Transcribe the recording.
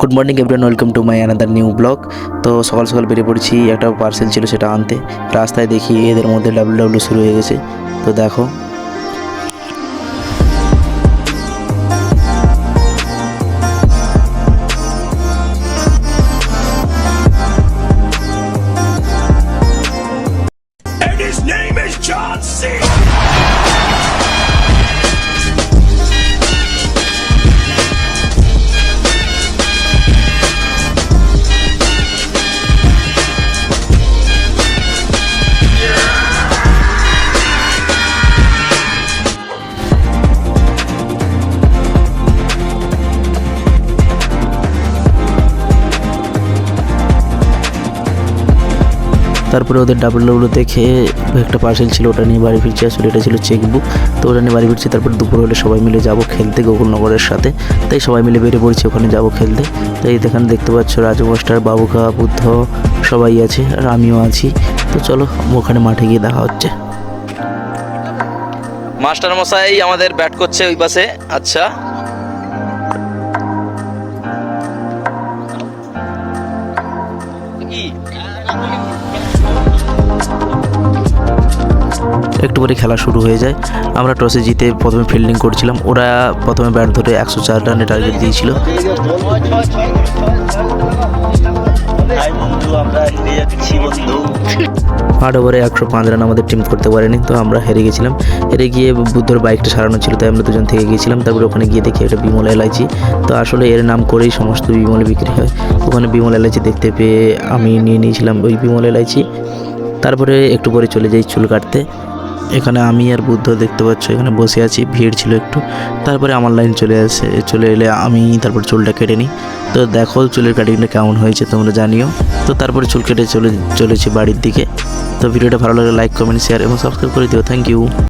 Good morning everyone welcome to my another new blog তো সকাল সকাল বেরিয়ে পড়েছি। একটা পার্সেল ছিল সেটা আনতে। রাস্তায় দেখি এদের মধ্যে ডাব্লু ডাব্লু শুরু হয়ে গেছে। তো দেখো তারপরে ওদের ডাব্লিউ দেখে একটা পার্সেল ছিল, ওটা নিয়ে বাড়ি ফিরছি, আসলে এটা ছিল চেকবুক তো ওটা নিয়ে বাড়ি ফিরছি, তারপর দুপুর হলে সবাই মিলে যাব খেলতে গোকুলনগরের সাথে। তাই সবাই মিলে বেরিয়ে পড়ছি, ওখানে যাব খেলতে। তাই এখানে দেখতে পাচ্ছ রাজু মাস্টার বাবুকা, বুদ্ধ সবাই আছে, আর আমিও আছি। তো চলো, ওখানে মাঠে গিয়ে দেখা হচ্ছে। মাস্টার মশাই আমাদের ব্যাট করছে ওই পাশে। আচ্ছা। একটু পরে খেলা শুরু হয়ে যায়। আমরা টসে জিতে প্রথমে ফিল্ডিং করছিলাম। ওরা প্রথমে ব্যাট ধরে একশো চার রানে টার্গেট দিয়েছিল। আট ওভারে একশো পাঁচ রান আমাদের টিম করতে পারেনি, তো আমরা হেরে গেছিলাম। হেরে গিয়ে বুদ্ধর বাইকটা সারানো ছিল, তাই আমরা দুজন থেকে গিয়েছিলাম। তারপরে ওখানে গিয়ে দেখি একটা বিমল এলাইচি। তো আসলে এর নাম করেই সমস্ত বিমল বিক্রি হয়। ওখানে বিমল এলাইচি দেখতে পেয়ে আমি নিয়ে নিয়েছিলাম ওই বিমল এলাইচি। তারপরে একটু পরে চলে যাই চুল কাটতে। এখানে আমি আর বুদ্ধ দেখতে পাচ্ছ, এখানে বসে আছি, ভিড় ছিল একটু। তারপরে আমার লাইন চলে আসে, চলে এলে আমি তারপর চুলটা কেটে নিই। তো দেখো চুলের কাটিংটা কেমন হয়েছে, তোমরা জানিও। তো তারপরে চুল কেটে চলে, চলেছি বাড়ির দিকে। তো ভিডিওটা ভালো লাগলে লাইক কমেন্ট শেয়ার এবং সাবস্ক্রাইব করে দিও। Thank you